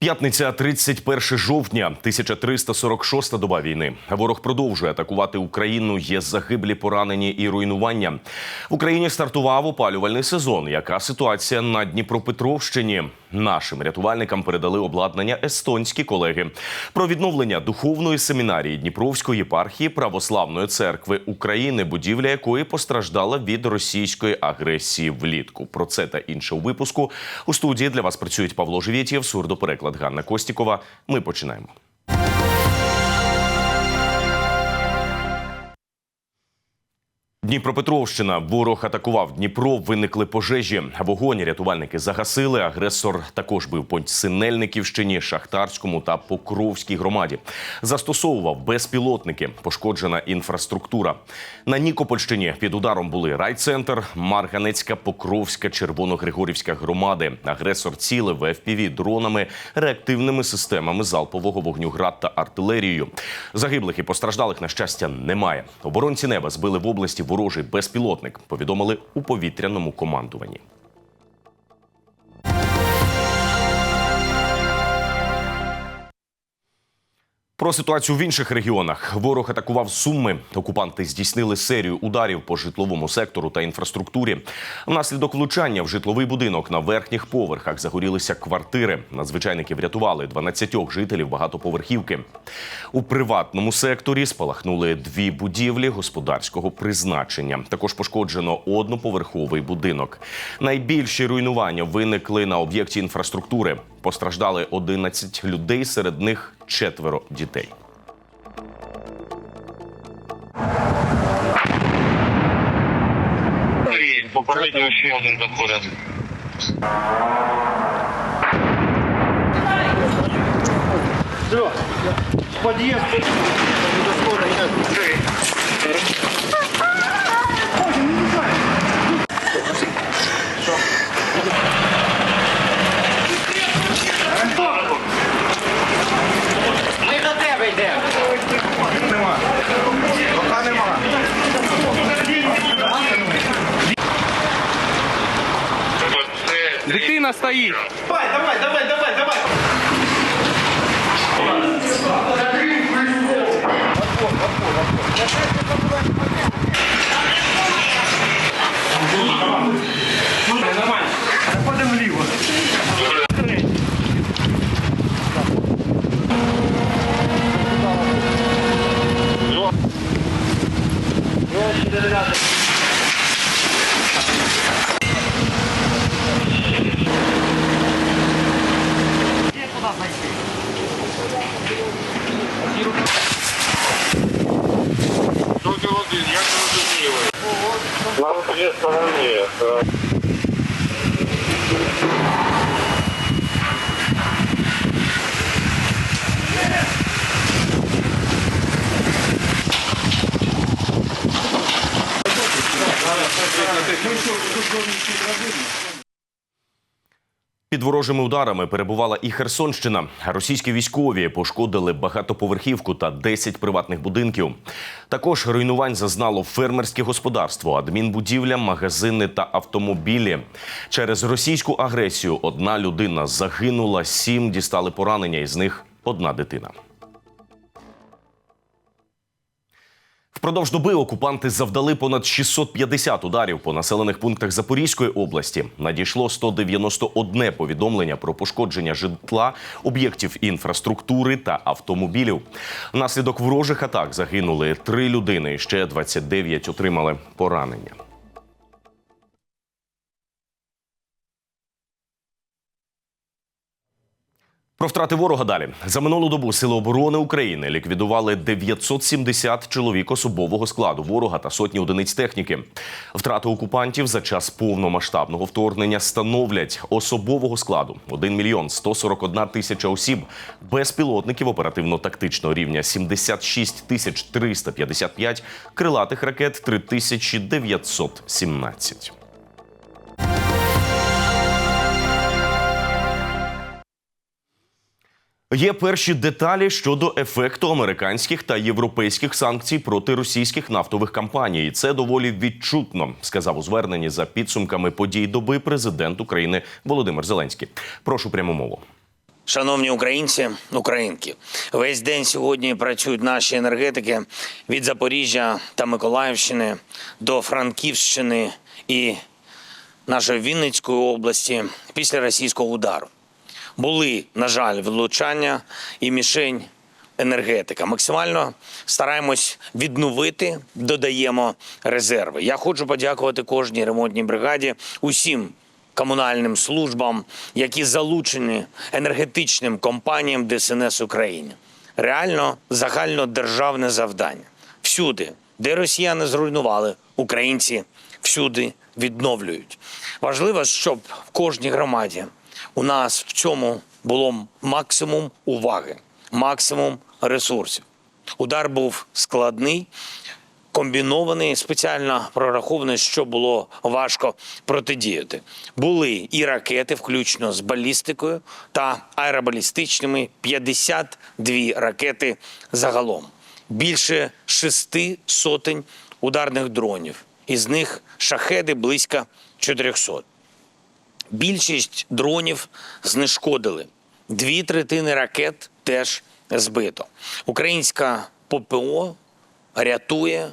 П'ятниця, 31 жовтня, 1346 доба війни. Ворог продовжує атакувати Україну. Є загиблі, поранені і руйнування. В Україні стартував опалювальний сезон. Яка ситуація на Дніпропетровщині? Нашим рятувальникам передали обладнання естонські колеги. Про відновлення духовної семінарії Дніпровської єпархії Православної церкви України, будівля якої постраждала від російської агресії влітку. Про це та інше у випуску у студії для вас працюють Павло Живєтєв, сурдопереклад Ганна Костікова. Ми починаємо. Дніпропетровщина. Ворог атакував Дніпро. Виникли пожежі. Вогонь рятувальники загасили. Агресор також бив по Синельниківщині, Шахтарському та Покровській громаді. Застосовував безпілотники. Пошкоджена інфраструктура. На Нікопольщині під ударом були райцентр, Марганецька, Покровська, Червоногригорівська громади. Агресор цілив FPV дронами, реактивними системами залпового вогню град та артилерією. Загиблих і постраждалих на щастя немає. Оборонці неба збили в області ворожий безпілотник. Повідомили у повітряному командуванні. Про ситуацію в інших регіонах ворог атакував Суми. Окупанти здійснили серію ударів по житловому сектору та інфраструктурі. Внаслідок влучання в житловий будинок на верхніх поверхах загорілися квартири. Надзвичайники врятували 12 жителів багатоповерхівки. У приватному секторі спалахнули дві будівлі господарського призначення. Також пошкоджено одноповерховий будинок. Найбільші руйнування виникли на об'єкті інфраструктури. Постраждали 11 людей, серед них четверо дітей. Попередньо ще один. Все, в подъезд. Дитина стоїть. Давай, давай, давай, давай, давай. Нормально. Заходимо вліво. Тільки один, як зрозуміли. На дві сторони. е, Під ворожими ударами перебувала і Херсонщина. Російські військові пошкодили багатоповерхівку та 10 приватних будинків. Також руйнувань зазнало фермерське господарство, адмінбудівля, магазини та автомобілі. Через російську агресію одна людина загинула, сім дістали поранення, із них одна дитина. Впродовж доби окупанти завдали понад 650 ударів по населених пунктах Запорізької області. Надійшло 191 повідомлення про пошкодження житла, об'єктів інфраструктури та автомобілів. Внаслідок ворожих атак загинули три людини. Ще 29 отримали поранення. Про втрати ворога далі за минулу добу сили оборони України ліквідували 970 чоловік особового складу ворога та сотні одиниць техніки. Втрати окупантів за час повномасштабного вторгнення становлять особового складу 1 мільйон 141 тисяча осіб, безпілотників оперативно-тактичного рівня 76 тисяч 355, крилатих ракет 3917. Є перші деталі щодо ефекту американських та європейських санкцій проти російських нафтових компаній. Це доволі відчутно, сказав у зверненні за підсумками подій доби президент України Володимир Зеленський. Прошу пряму мову. Шановні українці, українки, весь день сьогодні працюють наші енергетики від Запоріжжя та Миколаївщини до Франківщини і нашої Вінницької області після російського удару. Були, на жаль, влучання і мішень енергетика. Максимально стараємось відновити, додаємо резерви. Я хочу подякувати кожній ремонтній бригаді, усім комунальним службам, які залучені енергетичним компаніям ДСНС України. Реально загальнодержавне завдання. Всюди, де росіяни зруйнували, українці всюди відновлюють. Важливо, щоб в кожній громаді у нас в цьому було максимум уваги, максимум ресурсів. Удар був складний, комбінований, спеціально прорахований, що було важко протидіяти. Були і ракети, включно з балістикою та аеробалістичними 52 ракети загалом. Більше шести сотень ударних дронів. Із них шахеди близько 400. Більшість дронів знешкодили. Дві третини ракет теж збито. Українська ППО рятує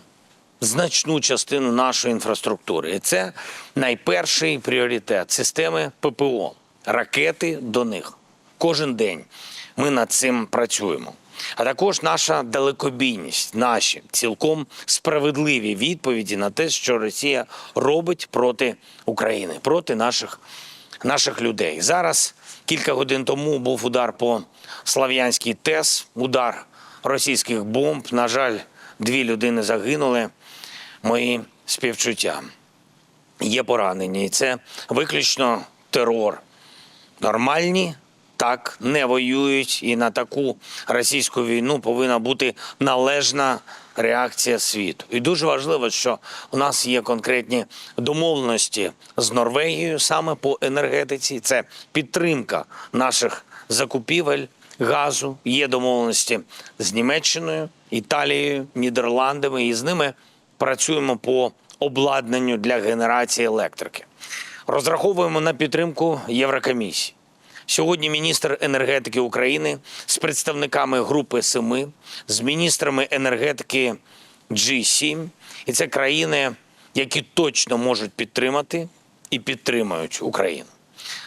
значну частину нашої інфраструктури. І це найперший пріоритет системи ППО. Ракети до них. Кожен день ми над цим працюємо. А також наша далекобійність, наші цілком справедливі відповіді на те, що Росія робить проти України, проти наших, наших людей. Зараз кілька годин тому був удар по Слав'янській ТЕС, удар російських бомб. На жаль, дві людини загинули. Мої співчуття. Є поранені. І це виключно терор. Нормальні так не воюють, і на таку російську війну повинна бути належна реакція світу. І дуже важливо, що у нас є конкретні домовленості з Норвегією саме по енергетиці. Це підтримка наших закупівель газу. Є домовленості з Німеччиною, Італією, Нідерландами, і з ними працюємо по обладнанню для генерації електрики. Розраховуємо на підтримку Єврокомісії. Сьогодні міністр енергетики України з представниками Групи Семи, з міністрами енергетики G7. І це країни, які точно можуть підтримати і підтримують Україну.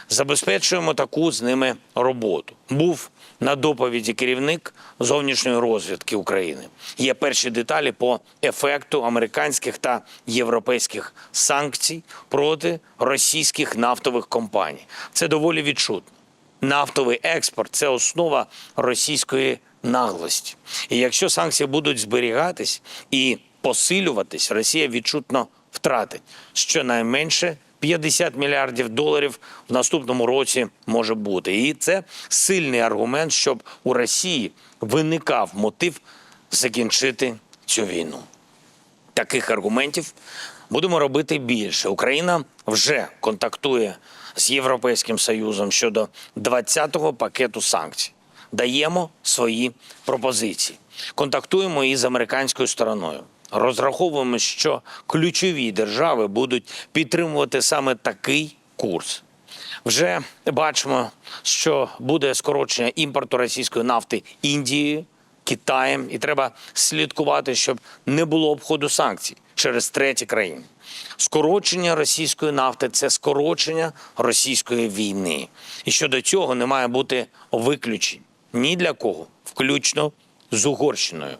Забезпечуємо таку з ними роботу. Був на доповіді керівник зовнішньої розвідки України. Є перші деталі по ефекту американських та європейських санкцій проти російських нафтових компаній. Це доволі відчутно. Нафтовий експорт це основа російської наглості. І якщо санкції будуть зберігатись і посилюватись, Росія відчутно втратить щонайменше 50 мільярдів доларів в наступному році може бути. І це сильний аргумент, щоб у Росії виникав мотив закінчити цю війну таких аргументів будемо робити більше. Україна вже контактує з Європейським Союзом щодо 20-го пакету санкцій. Даємо свої пропозиції. Контактуємо і з американською стороною. Розраховуємо, що ключові держави будуть підтримувати саме такий курс. Вже бачимо, що буде скорочення імпорту російської нафти Індією, Китаєм, і треба слідкувати, щоб не було обходу санкцій через треті країни. Скорочення російської нафти це скорочення російської війни. І щодо цього не має бути виключень ні для кого, включно з Угорщиною.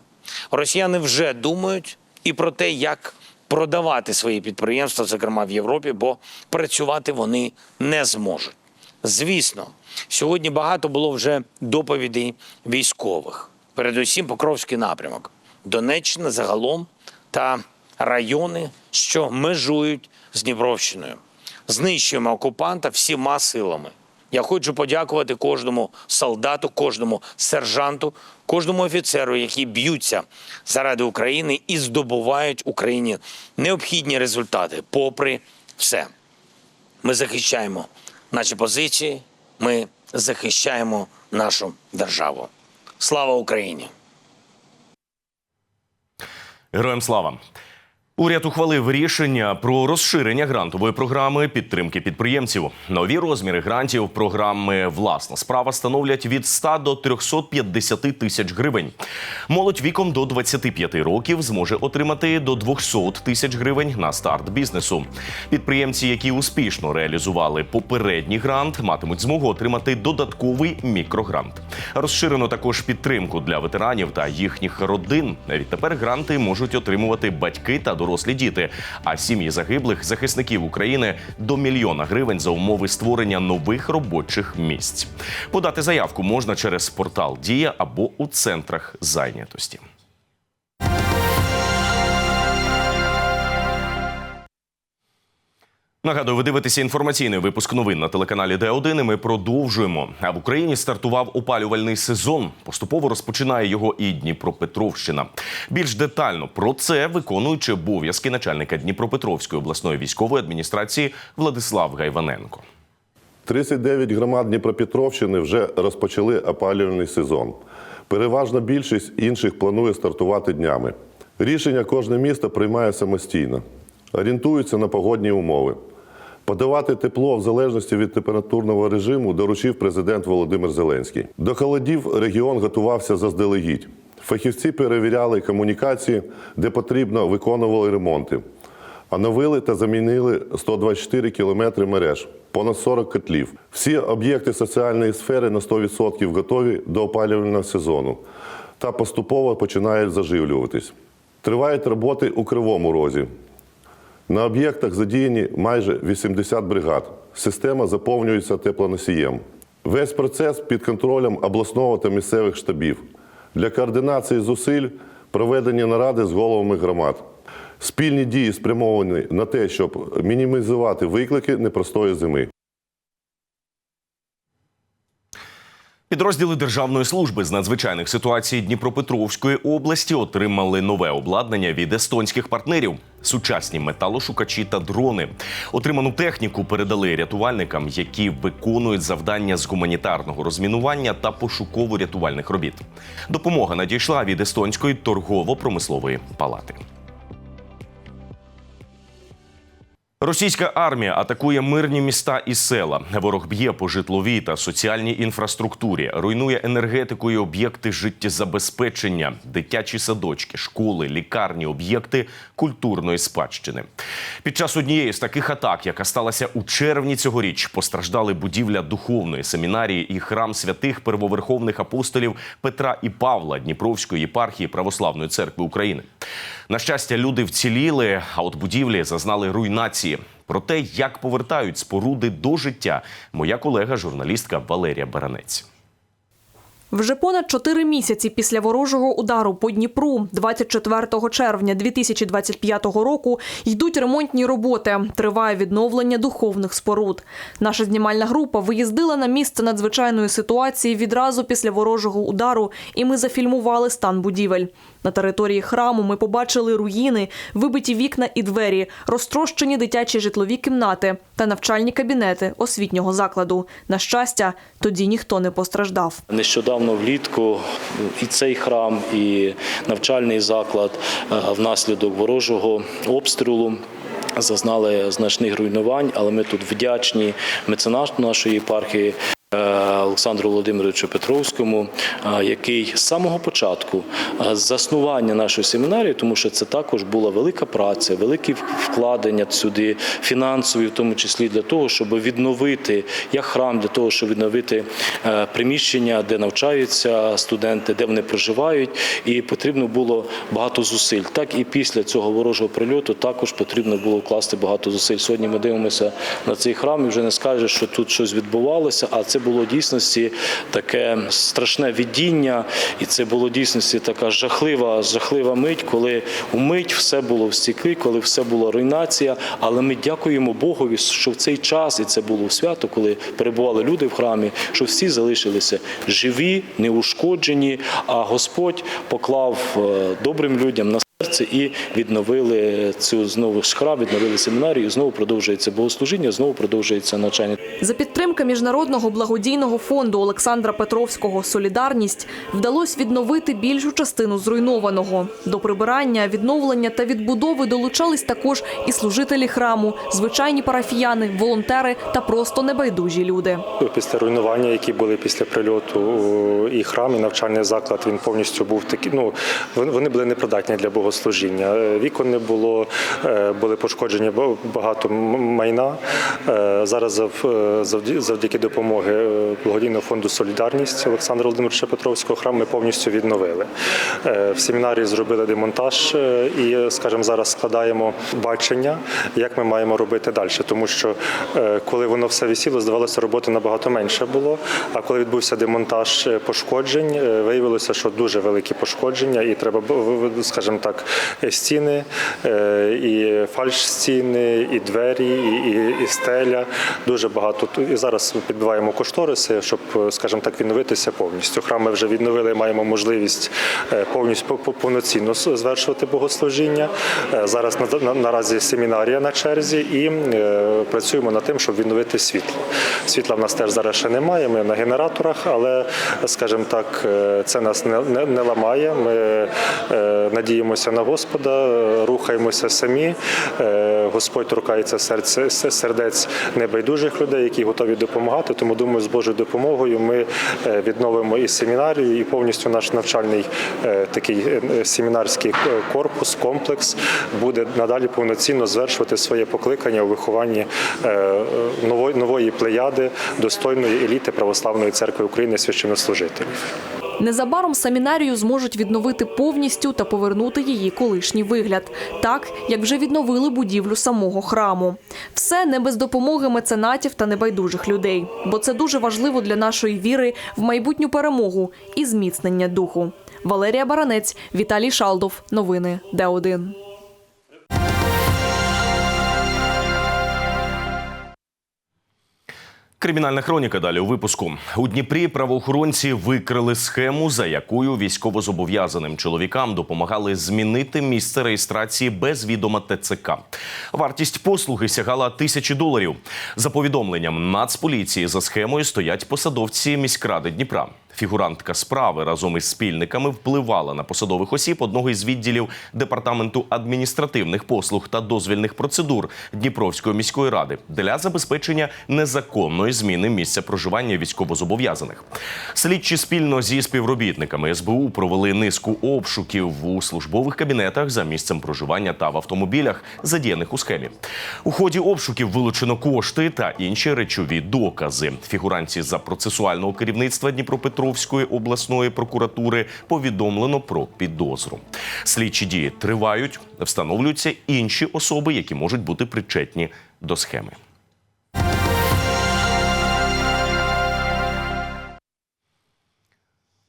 Росіяни вже думають і про те, як продавати свої підприємства, зокрема в Європі, бо працювати вони не зможуть. Звісно, сьогодні багато було вже доповідей військових, передусім Покровський напрямок, Донеччина загалом та райони, що межують з Дніпровщиною. Знищуємо окупанта всіма силами. Я хочу подякувати кожному солдату, кожному сержанту, кожному офіцеру, які б'ються заради України і здобувають Україні необхідні результати, попри все. Ми захищаємо наші позиції, ми захищаємо нашу державу. Слава Україні! Героям слава! Уряд ухвалив рішення про розширення грантової програми підтримки підприємців. Нові розміри грантів програми Власна справа становлять від 100 до 350 тисяч гривень. Молодь віком до 25 років зможе отримати до 200 тисяч гривень на старт бізнесу. Підприємці, які успішно реалізували попередній грант, матимуть змогу отримати додатковий мікрогрант. Розширено також підтримку для ветеранів та їхніх родин. Відтепер гранти можуть отримувати батьки та дорослі діти, а сім'ї загиблих захисників України до мільйона гривень за умови створення нових робочих місць. Подати заявку можна через портал Дія або у центрах зайнятості. Нагадую, ви дивитеся інформаційний випуск новин на телеканалі Д1. і Ми продовжуємо. А в Україні стартував опалювальний сезон. Поступово розпочинає його і Дніпропетровщина. Більш детально про це виконуючи обов'язки начальника Дніпропетровської обласної військової адміністрації Владислав Гайваненко. 39 громад Дніпропетровщини вже розпочали опалювальний сезон. Переважна більшість інших планує стартувати днями. Рішення кожне місто приймає самостійно, орієнтується на погодні умови. Подавати тепло в залежності від температурного режиму доручив президент Володимир Зеленський. До холодів регіон готувався заздалегідь. Фахівці перевіряли комунікації, де потрібно, виконували ремонти. Оновили та замінили 124 кілометри мереж, понад 40 котлів. Всі об'єкти соціальної сфери на 100% готові до опалювального сезону та поступово починають заживлюватись. Тривають роботи у Кривому Розі. На об'єктах задіяні майже 80 бригад. Система заповнюється теплоносієм. Весь процес під контролем обласного та місцевих штабів. Для координації зусиль проведені наради з головами громад. Спільні дії спрямовані на те, щоб мінімізувати виклики непростої зими. Підрозділи Державної служби з надзвичайних ситуацій Дніпропетровської області отримали нове обладнання від естонських партнерів: сучасні металошукачі та дрони. Отриману техніку передали рятувальникам, які виконують завдання з гуманітарного розмінування та пошуково-рятувальних робіт. Допомога надійшла від естонської торгово-промислової палати. Російська армія атакує мирні міста і села. Ворог б'є по житловій та соціальній інфраструктурі, руйнує енергетику і об'єкти життєзабезпечення, дитячі садочки, школи, лікарні, об'єкти культурної спадщини. Під час однієї з таких атак, яка сталася у червні цьогоріч, постраждали будівля духовної семінарії і храм святих первоверховних апостолів Петра і Павла Дніпровської єпархії Православної церкви України. На щастя, люди вціліли, а от будівлі зазнали руйнації. Про те, як повертають споруди до життя, моя колега, журналістка Валерія Баранець. Вже понад чотири місяці після ворожого удару по Дніпру, 24 червня 2025 року, йдуть ремонтні роботи. Триває відновлення духовних споруд. Наша знімальна група виїздила на місце надзвичайної ситуації відразу після ворожого удару, і ми зафільмували стан будівель. На території храму ми побачили руїни, вибиті вікна і двері, розтрощені дитячі житлові кімнати та навчальні кабінети освітнього закладу. На щастя, тоді ніхто не постраждав. Нещодавно влітку і цей храм, і навчальний заклад е, внаслідок ворожого обстрілу. Зазнали значних руйнувань, але ми тут вдячні меценату нашої єпархії Олександру Володимировичу Петровському, е, який з самого початку е, заснування нашої семінарії, тому що це також була велика праця, великі вкладення сюди, фінансові, в тому числі для того, щоб відновити як храм, для того, щоб відновити е, приміщення, де навчаються студенти, де вони проживають, і потрібно було багато зусиль. Так і після цього ворожого прильоту також потрібно було вкласти багато зусиль. Сьогодні ми дивимося на цей храм і вже не скажеш, що тут щось відбувалося, а це було в дійсності таке страшне видіння, і це було дійсності така жахлива, жахлива мить, коли умить все було в стіклі, коли все було руйнація. Але ми дякуємо Богові, що в цей час, і це було свято, коли перебували люди в храмі, що всі залишилися живі, неушкоджені. А Господь поклав е, добрим людям на і відновили цю знову ж храм, відновили семінарію, знову продовжується богослужіння, знову продовжується навчання. За підтримки міжнародного благодійного фонду Олександра Петровського Солідарність вдалося відновити більшу частину зруйнованого. До прибирання, відновлення та відбудови долучались також і служителі храму, звичайні парафіяни, волонтери та просто небайдужі люди. Після руйнування, які були після прильоту і храм, і навчальний заклад, він повністю був такий. Ну вони вони були непридатні для богослужіння. Е, Вікон не було, е, були пошкоджені багато майна. Е, Зараз зав- завдяки допомоги благодійного фонду Солідарність Олександра Володимировича Петровського храм ми повністю відновили. В семінарії зробили демонтаж і, скажімо, зараз складаємо бачення, як ми маємо робити далі. Тому що коли воно все висіло, здавалося, роботи набагато менше було. А коли відбувся демонтаж пошкоджень, виявилося, що дуже великі пошкодження, і треба, скажімо так, е, стіни, е, і фальш-стіни, і двері, і, і, і стеля. Дуже багато. І зараз підбиваємо кошториси, щоб, е, скажімо так, відновитися повністю. Храм ми вже відновили, маємо можливість е, повністю по- по- повноцінно звершувати богослужіння. Зараз на- на- наразі семінарія на черзі і працюємо над тим, щоб відновити світло. Світла в нас теж зараз ще немає. Ми на генераторах, але, скажімо так, це нас не, ламає. Ми е, надіємося на Господа, е, рухаємося самі. Е, Господь торкається серце сердець небайдужих людей, які готові допомагати. Тому думаю, з Божою допомогою ми е, відновимо і семінарію, і повністю наш навчальний такий семінарський корпус, комплекс буде надалі повноцінно звершувати своє покликання у вихованні нової нової плеяди достойної еліти православної церкви України священнослужителів. Незабаром семінарію зможуть відновити повністю та повернути її колишній вигляд, так як вже відновили будівлю самого храму. Все не без допомоги меценатів та небайдужих людей, бо це дуже важливо для нашої віри в майбутню перемогу і зміцнення духу. Валерія Баранець, Віталій Шалдов. Новини Д1. Кримінальна хроніка далі у випуску у Дніпрі. Правоохоронці викрили схему, за якою військовозобов'язаним чоловікам допомагали змінити місце реєстрації без відома ТЦК. Вартість послуги сягала тисячі доларів. За повідомленням Нацполіції за схемою стоять посадовці міськради Дніпра. Фігурантка справи разом із спільниками впливала на посадових осіб одного із відділів департаменту адміністративних послуг та дозвільних процедур Дніпровської міської ради для забезпечення незаконної зміни місця проживання військовозобов'язаних. Слідчі спільно зі співробітниками СБУ провели низку обшуків у службових кабінетах за місцем проживання та в автомобілях, задіяних у схемі. У ході обшуків вилучено кошти та інші речові докази. Фігуранці за процесуального керівництва Дніпропетровської обласної прокуратури повідомлено про підозру. Слідчі дії тривають, встановлюються інші особи, які можуть бути причетні до схеми.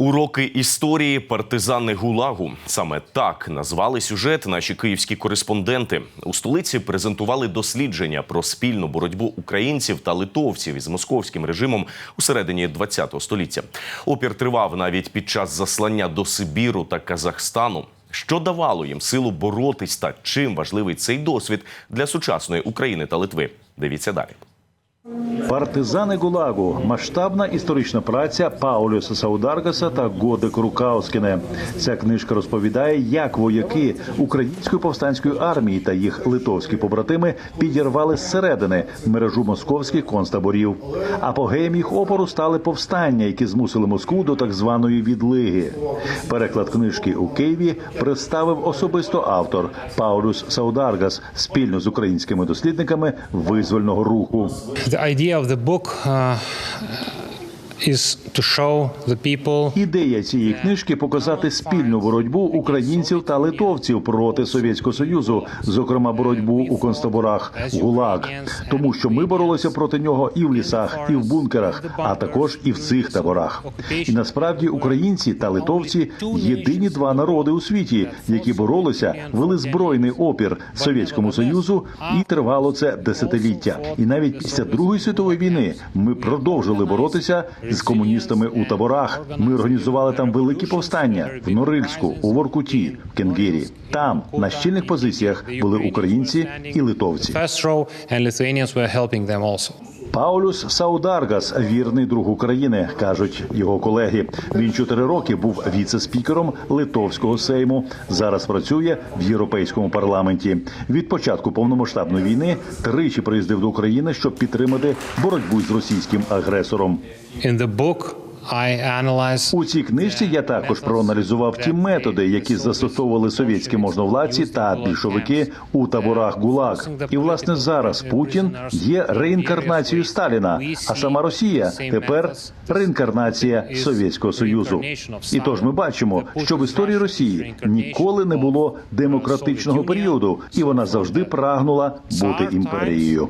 Уроки історії партизани Гулагу саме так назвали сюжет наші київські кореспонденти. У столиці презентували дослідження про спільну боротьбу українців та литовців із московським режимом у середині ХХ століття. Опір тривав навіть під час заслання до Сибіру та Казахстану. Що давало їм силу боротись та чим важливий цей досвід для сучасної України та Литви? Дивіться далі. Партизани Гулагу масштабна історична праця Паулюса Саударгаса та Годек Рукаускіне. Ця книжка розповідає, як вояки української повстанської армії та їх литовські побратими підірвали зсередини мережу московських концтаборів. Апогеєм їх опору стали повстання, які змусили Москву до так званої відлиги. Переклад книжки у Києві представив особисто автор Паулюс Саударгас спільно з українськими дослідниками визвольного руху. Idea of the book uh, Ідея цієї книжки показати спільну боротьбу українців та литовців проти Совєтського Союзу, зокрема боротьбу у концтаборах ГУЛАГ, тому що ми боролися проти нього і в лісах, і в бункерах, а також і в цих таборах. І насправді українці та литовці єдині два народи у світі, які боролися, вели збройний опір Совєтському Союзу, і тривало це десятиліття. І навіть після Другої світової війни ми продовжили боротися з комуністами у таборах. Ми організували там великі повстання в Норильську, у Воркуті, в Кенгірі. Там на щільних позиціях були українці і литовці. Паулюс Саударгас вірний друг України, кажуть його колеги. Він чотири роки був віце-спікером Литовського сейму. Зараз працює в європейському парламенті. Від початку повномасштабної війни тричі приїздив до України, щоб підтримати боротьбу з російським агресором. In the book, У цій книжці я також проаналізував ті методи, які застосовували совєтські можновладці та більшовики у таборах ГУЛАГ. І власне зараз Путін є реінкарнацією Сталіна, а сама Росія тепер реінкарнація Совєтського Союзу. І тож ми бачимо, що в історії Росії ніколи не було демократичного періоду, і вона завжди прагнула бути імперією.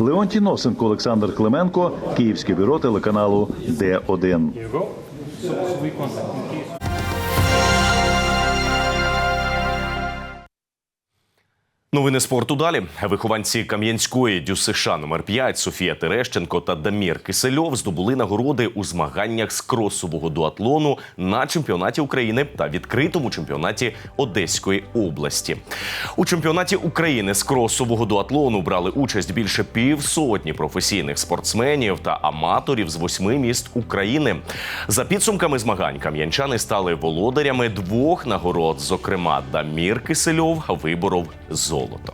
Леонтій Носенко, Олександр Клименко, Київське бюро телеканалу Д1. Новини спорту далі. Вихованці Кам'янської ДЮСШ номер 5 Софія Терещенко та Дамір Кисельов здобули нагороди у змаганнях з кросового дуатлону на чемпіонаті України та відкритому чемпіонаті Одеської області. У чемпіонаті України з кросового дуатлону брали участь більше півсотні професійних спортсменів та аматорів з восьми міст України. За підсумками змагань кам'янчани стали володарями двох нагород. Зокрема, Дамір Кисельов виборов золото.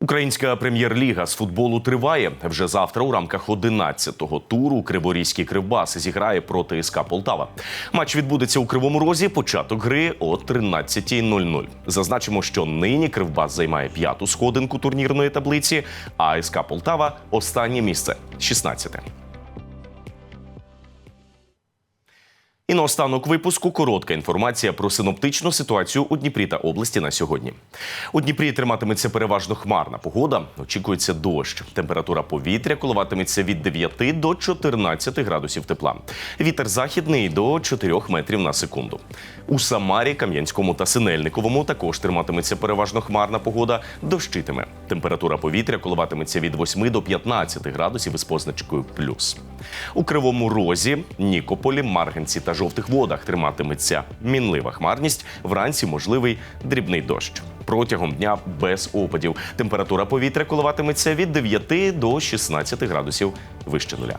Українська прем'єр-ліга з футболу триває вже завтра. У рамках 11-го туру Криворізький кривбас зіграє проти СК Полтава. Матч відбудеться у Кривому Розі. Початок гри о 13.00. Зазначимо, що нині Кривбас займає п'яту сходинку турнірної таблиці, а СК Полтава останнє місце 16-те. І наостанок випуску коротка інформація про синоптичну ситуацію у Дніпрі та області на сьогодні. У Дніпрі триматиметься переважно хмарна погода. Очікується дощ. Температура повітря коливатиметься від 9 до 14 градусів тепла. Вітер західний до 4 метрів на секунду. У Самарі, Кам'янському та Синельниковому також триматиметься переважно хмарна погода. Дощитиме. Температура повітря коливатиметься від 8 до 15 градусів із позначкою плюс. У Кривому Розі, Нікополі, Марганці та жовтих водах триматиметься мінлива хмарність. Вранці можливий дрібний дощ. Протягом дня без опадів. Температура повітря коливатиметься від 9 до 16 градусів вище нуля.